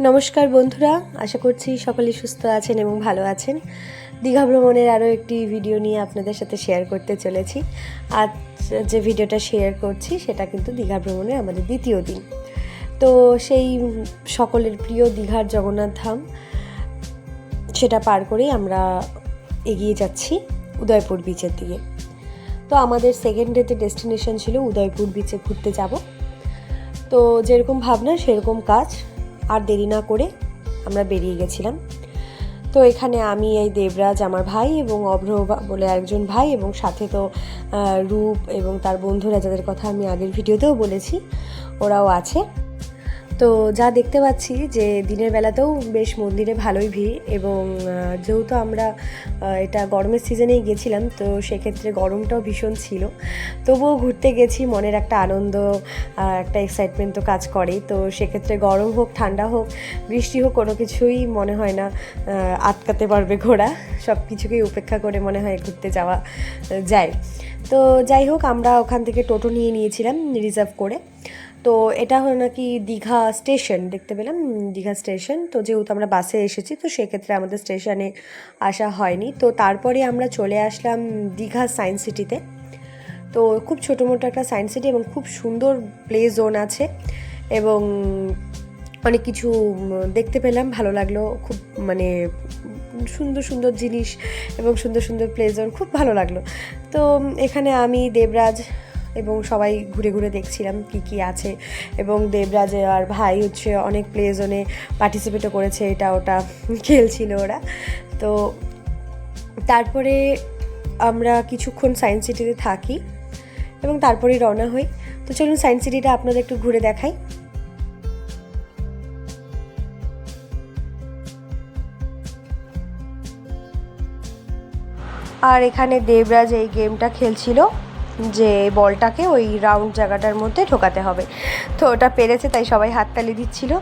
নমস্কার বন্ধুরা, আশা করছি সকলে সুস্থ আছেন এবং ভালো আছেন। দীঘা ভ্রমণের আরও একটি ভিডিও নিয়ে আপনাদের সাথে শেয়ার করতে চলেছি। আজ যে ভিডিওটা শেয়ার করছি, সেটা কিন্তু দীঘা ভ্রমণের আমাদের দ্বিতীয় দিন। তো সেই সকলের প্রিয় দীঘার জগন্নাথ ধাম, সেটা পার করেই আমরা এগিয়ে যাচ্ছি উদয়পুর বিচের দিকে। তো আমাদের সেকেন্ড ডেতে ডেস্টিনেশন ছিল উদয়পুর বিচে ঘুরতে যাব। তো যেরকম ভাবনা, সেরকম কাজ আর দেরি না করে আমরা বেরিয়ে গেছিলাম। তো এখানে আমি, এই দেবরাজ, আমার ভাই এবং অভ্র বলে একজন ভাই এবং সাথে তো রূপ এবং তার বন্ধুরা, যাদের কথা আমি আগের ভিডিওতেও বলেছি, ওরাও আছে। তো যা দেখতে পাচ্ছি যে দিনের বেলাতেও বেশ মন্দিরে ভালোই ভিড় এবং যেহেতু আমরা এটা গরমের সিজনেই গেছিলাম, তো সেক্ষেত্রে গরমটাও ভীষণ ছিল। তবুও ঘুরতে গেছি, মনের একটা আনন্দ একটা এক্সাইটমেন্ট তো কাজ করেই। তো সেক্ষেত্রে গরম হোক, ঠান্ডা হোক, বৃষ্টি হোক, কোনো কিছুই মনে হয় না আটকাতে পারবে ঘোড়া। সব কিছুকেই উপেক্ষা করে মনে হয় ঘুরতে যাওয়া যায়। তো যাই হোক, আমরা ওখান থেকে টোটো নিয়ে নিয়েছিলাম রিজার্ভ করে। তো এটা হলো নাকি দীঘা স্টেশন, দেখতে পেলাম দীঘা স্টেশন। তো যেহেতু আমরা বাসে এসেছি, তো সেক্ষেত্রে আমাদের স্টেশনে আসা হয়নি। তো তারপরে আমরা চলে আসলাম দীঘা সায়েন্স সিটিতে। তো খুব ছোটো মোটো একটা সায়েন্স সিটি এবং খুব সুন্দর প্লে জোন আছে এবং অনেক কিছু দেখতে পেলাম, ভালো লাগল, খুব মানে সুন্দর সুন্দর জিনিস এবং সুন্দর সুন্দর প্লে জোন, খুব ভালো লাগল। তো এখানে আমি, দেবরাজ এবং সবাই ঘুরে ঘুরে দেখছিলাম কি কি আছে। এবং দেবরাজ আর ভাই হচ্ছে অনেক প্লে জোনে পার্টিসিপেটও করেছে, এটা ওটা খেলছিল ওরা। তো তারপরে আমরা কিছুক্ষণ সায়েন্স সিটিতে থাকি এবং তারপরেই রওনা হই। তো চলুন সায়েন্স সিটিটা আপনাদের একটু ঘুরে দেখাই। আর এখানে দেবরাজ এই গেমটা খেলছিল। যে বলটাকে ওই রাউন্ড জায়গাটার মধ্যে ঢোকাতে হবে। তো ওটা পেরেছে, তাই সবাই হাততালি দিচ্ছিল।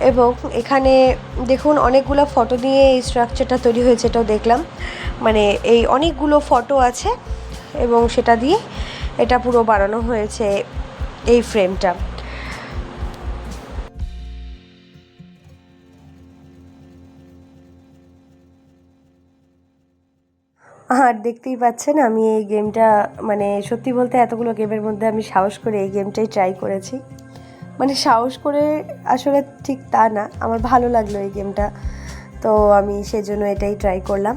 এবং এখানে দেখুন, অনেকগুলো ফটো দিয়ে এই স্ট্রাকচারটা তৈরি হয়েছে, এটাও দেখলাম। মানে এই অনেকগুলো ফটো আছে এবং সেটা দিয়ে এটা পুরো বাড়ানো হয়েছে এই ফ্রেমটা আর দেখতেই পাচ্ছেন, আমি এই গেমটা মানে সত্যি বলতে এতগুলো গেমের মধ্যে আমি সাহস করে এই গেমটাই ট্রাই করেছি। মানে সাহস করে আসলে ঠিক তা না, আমার ভালো লাগল এই গেমটা, তো আমি সেজন্য এটাই ট্রাই করলাম।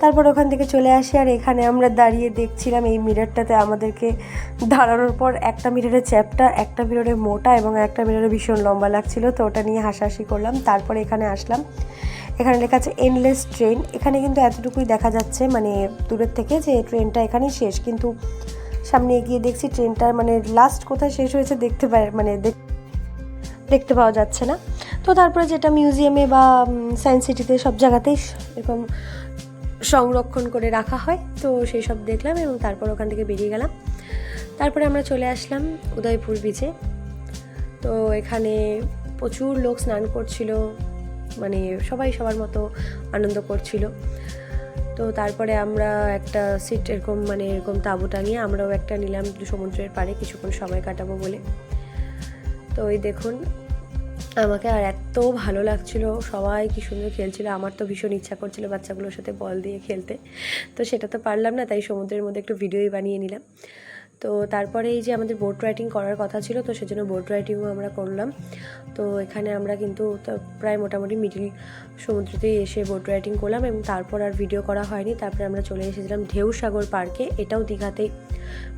তারপর ওখান থেকে চলে আসি আর এখানে আমরা দাঁড়িয়ে দেখছিলাম এই মিররটাতে আমাদেরকে দাঁড়ানোর পর একটা মিররের চ্যাপটা, একটা মিররে মোটা এবং একটা মিররে ভীষণ লম্বা লাগছিল, তো ওটা নিয়ে হাসাহাসি করলাম, তারপরে এখানে আসলাম। এখানে লেখা আছে এনলেস ট্রেন এখানে কিন্তু এতটুকুই দেখা যাচ্ছে মানে দূরের থেকে যে ট্রেনটা এখানেই শেষ। কিন্তু সামনে এগিয়ে দেখছি ট্রেনটার মানে লাস্ট কোথায় শেষ হয়েছে দেখতে পাই মানে দেখ- দেখতে পাওয়া যাচ্ছে না। তো তারপরে যেটা মিউজিয়ামে বা সায়েন্স সিটিতে সব জায়গাতেই এরকম সংরক্ষণ করে রাখা হয়। তো সেই সব দেখলাম এবং তারপর ওখান থেকে বেরিয়ে গেলাম। তারপরে আমরা চলে আসলাম উদয়পুর বিচে তো এখানে প্রচুর লোক স্নান করছিল। মানে সবাই সবার মতো আনন্দ করছিল। তো তারপরে আমরা একটা সিট এরকম মানে এরকম তাঁবু টাঙিয়ে আমরাও একটা নিলাম সমুদ্রের পাড়ে কিছুক্ষণ সময় কাটাবো বলে। তো ওই দেখুন, আমাকে আর এত ভালো লাগছিল, সবাই কি সুন্দর খেলছিল, আমার তো ভীষণ ইচ্ছা করছিল বাচ্চাগুলোর সাথে বল দিয়ে খেলতে। তো সেটা তো পারলাম না, তাই সমুদ্রের মধ্যে একটু ভিডিওই বানিয়ে নিলাম। তো তারপরে এই যে আমাদের বোট রাইডিং করার কথা ছিল, তো সেজন্য বোট রাইডিংও আমরা করলাম। তো এখানে আমরা কিন্তু প্রায় মোটামুটি মিডিল সমুদ্রতেই এসে বোট রাইডিং করলাম এবং তারপর আর ভিডিও করা হয়নি। তারপরে আমরা চলে এসেছিলাম ঢেউসাগর পার্কে এটাও দীঘাতেই।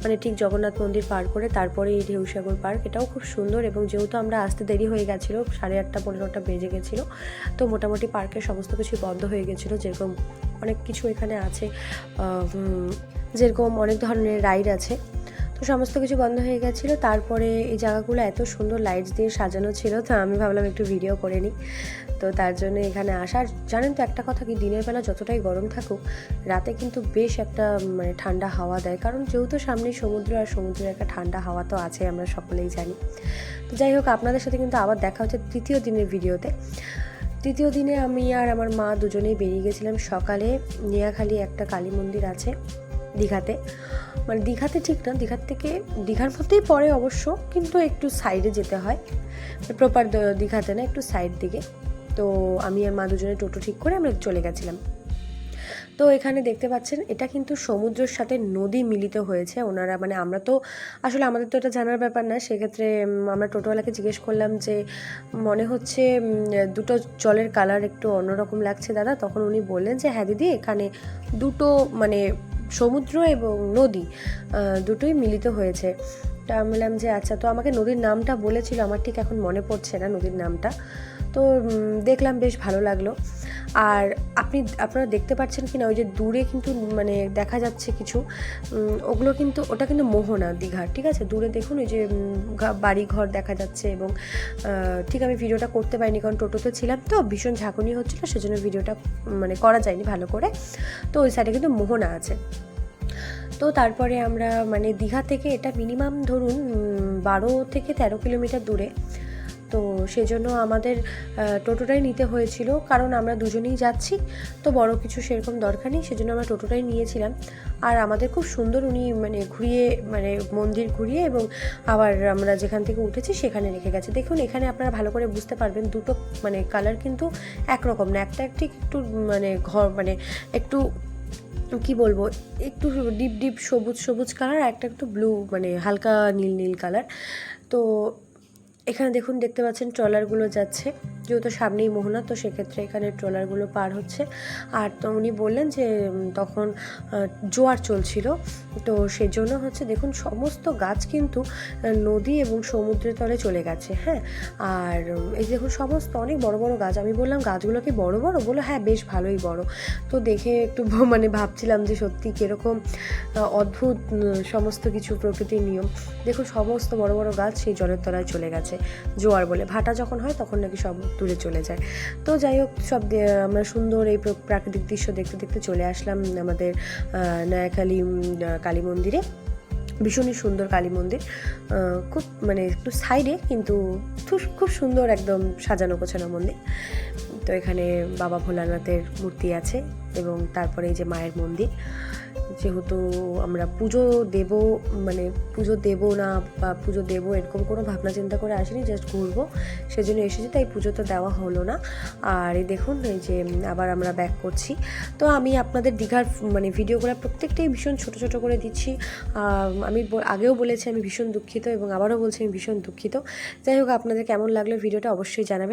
মানে ঠিক জগন্নাথ মন্দির পার করে তারপরে এই ঢেউসাগর পার্ক এটাও খুব সুন্দর এবং যেহেতু আমরা আসতে দেরি হয়ে গেছিল, সাড়ে আটটা পনেরোটা বেজে গেছিল, তো মোটামুটি পার্কের সমস্ত কিছু বন্ধ হয়ে গেছিল। যেরকম অনেক কিছু এখানে আছে যেরকম অনেক ধরনের রাইড আছে। সমস্ত কিছু বন্ধ হয়ে গেছিল। তারপরে এই জায়গাগুলো এত সুন্দর লাইটস দিয়ে সাজানো ছিল, তো আমি ভাবলাম একটু ভিডিও করে নিই। তো তার জন্য এখানে আসার জানেন তো একটা কথা কি, দিনের বেলা যতটাই গরম থাকুক, রাতে কিন্তু বেশ একটা মানে ঠান্ডা হাওয়া দেয়। কারণ যেহেতু সামনে সমুদ্র আর সমুদ্রের একটা ঠান্ডা হাওয়া তো আছে, আমরা সকলেই জানি। তো যাই হোক, আপনাদের সাথে কিন্তু আবার দেখা হচ্ছে তৃতীয় দিনের ভিডিওতে তৃতীয় দিনে আমি আর আমার মা দুজনেই বেরিয়ে গেছিলাম সকালে। নিয়াখালী একটা কালী মন্দির আছে। দীঘাতে। মানে দীঘাতে ঠিক না, দীঘার থেকে, দীঘার মধ্যেই পড়ে অবশ্য, কিন্তু একটু সাইডে যেতে হয়। প্রপার দীঘাতে না, একটু সাইড দিকে। তো আমি আর মা দুজনে টোটো ঠিক করে আমরা চলে গেছিলাম। তো এখানে দেখতে পাচ্ছেন, এটা কিন্তু সমুদ্রের সাথে নদী মিলিত হয়েছে। ওনারা মানে আমরা তো, আসলে আমাদের তো এটা জানার ব্যাপার না। সেক্ষেত্রে আমরা টোটোওয়ালাকে জিজ্ঞেস করলাম যে, মনে হচ্ছে দুটো জলের কালার একটু অন্যরকম লাগছে দাদা। তখন উনি বললেন যে হ্যাঁ দিদি, এখানে দুটো মানে সমুদ্র এবং নদী দুটোই মিলিত হয়েছে। তা আমি বললাম যে আচ্ছা তো আমাকে নদীর নামটা বলেছিল, আমার ঠিক এখন মনে পড়ছে না নদীর নামটা। তো দেখলাম বেশ ভালো লাগল। আর আপনি, আপনারা দেখতে পাচ্ছেন কি না ওই যে দূরে কিন্তু মানে দেখা যাচ্ছে কিছু ওগুলো কিন্তু, ওটা কিন্তু মোহনা দীঘার ঠিক আছে? দূরে দেখুন, ওই যে বাড়ি ঘর দেখা যাচ্ছে এবং ঠিক আমি ভিডিওটা করতে পারিনি কারণ টোটোতে ছিলাম তো, ভীষণ ঝাঁকুনি হচ্ছিল, সেজন্য ভিডিওটা মানে করা যায়নি ভালো করে। তো ওই সাইডে কিন্তু মোহনা আছে। তো তারপরে আমরা মানে দীঘা থেকে এটা মিনিমাম ধরুন বারো থেকে তেরো কিলোমিটার দূরে। তো সেজন্য আমাদের টোটোটাই নিতে হয়েছিল, কারণ আমরা দুজনেই যাচ্ছি, তো বড় কিছু সেরকম দরকার নেই, সেজন্য আমরা টোটোটাই নিয়েছিলাম। আর আমাদের খুব সুন্দর উনি মানে ঘুরিয়ে মানে মন্দির ঘুরিয়ে এবং আবার আমরা যেখান থেকে উঠেছি সেখানে রেখে গেছে। দেখুন, এখানে আপনারা ভালো করে বুঝতে পারবেন, দুটো মানে কালার কিন্তু একরকম না, একটা একটি একটু মানে ঘর মানে একটু কি বলব, একটু ডিপ ডিপ সবুজ সবুজ কালার আর একটা একটু ব্লু মানে হালকা নীল নীল কালার তো এখানে দেখুন, দেখতে পাচ্ছেন ট্রলারগুলো যাচ্ছে। যেহেতু সামনেই মোহনা, তো সেক্ষেত্রে এখানে ট্রলারগুলো পার হচ্ছে। আর তো উনি বললেন যে তখন জোয়ার চলছিল। তো সেজন্য হচ্ছে, দেখুন, সমস্ত গাছ কিন্তু নদী এবং সমুদ্রের তলে চলে গেছে হ্যাঁ? আর এই দেখুন, সমস্ত অনেক বড় বড় গাছ। আমি বললাম, গাছগুলো কি বড় বড়? বলল হ্যাঁ বেশ ভালোই বড়। তো দেখে একটু মানে ভাবছিলাম যে, সত্যি কীরকম অদ্ভুত সমস্ত কিছু প্রকৃতির নিয়ম। দেখুন, সমস্ত বড় বড় গাছ সেই জলের তলায় চলে গেছে, জোয়ার বলে। ভাটা যখন হয়, তখন নাকি সব দূরে চলে যায়। তো যাই হোক, সব আমরা সুন্দর এই প্রাকৃতিক দৃশ্য দেখতে দেখতে চলে আসলাম আমাদের নয়াখালী কালী মন্দিরে। ভীষণই সুন্দর কালী মন্দির। খুব মানে একটু সাইডে কিন্তু খুব সুন্দর একদম সাজানো গোছানো মন্দির। তো এখানে বাবা ভোলানাথের মূর্তি আছে এবং তারপরে এই যে মায়ের মন্দির। যেহেতু আমরা পুজো দেব মানে পুজো দেব না বা পুজো দেব এরকম কোনো ভাবনা চিন্তা করে আসিনি জাস্ট ঘুরবো। সেজন্য এসেছি, তাই পুজো তো দেওয়া হলো না। আর এই দেখুন, এই যে আবার আমরা ব্যাক করছি। তো আমি আপনাদের দীঘার মানে ভিডিওগুলো প্রত্যেকটাই ভীষণ ছোট ছোট করে দিচ্ছি। আমি আগেও বলেছি আমি ভীষণ দুঃখিত এবং আবারও বলছি আমি ভীষণ দুঃখিত। যাই হোক, আপনাদের কেমন লাগল ভিডিওটা অবশ্যই জানাবেন।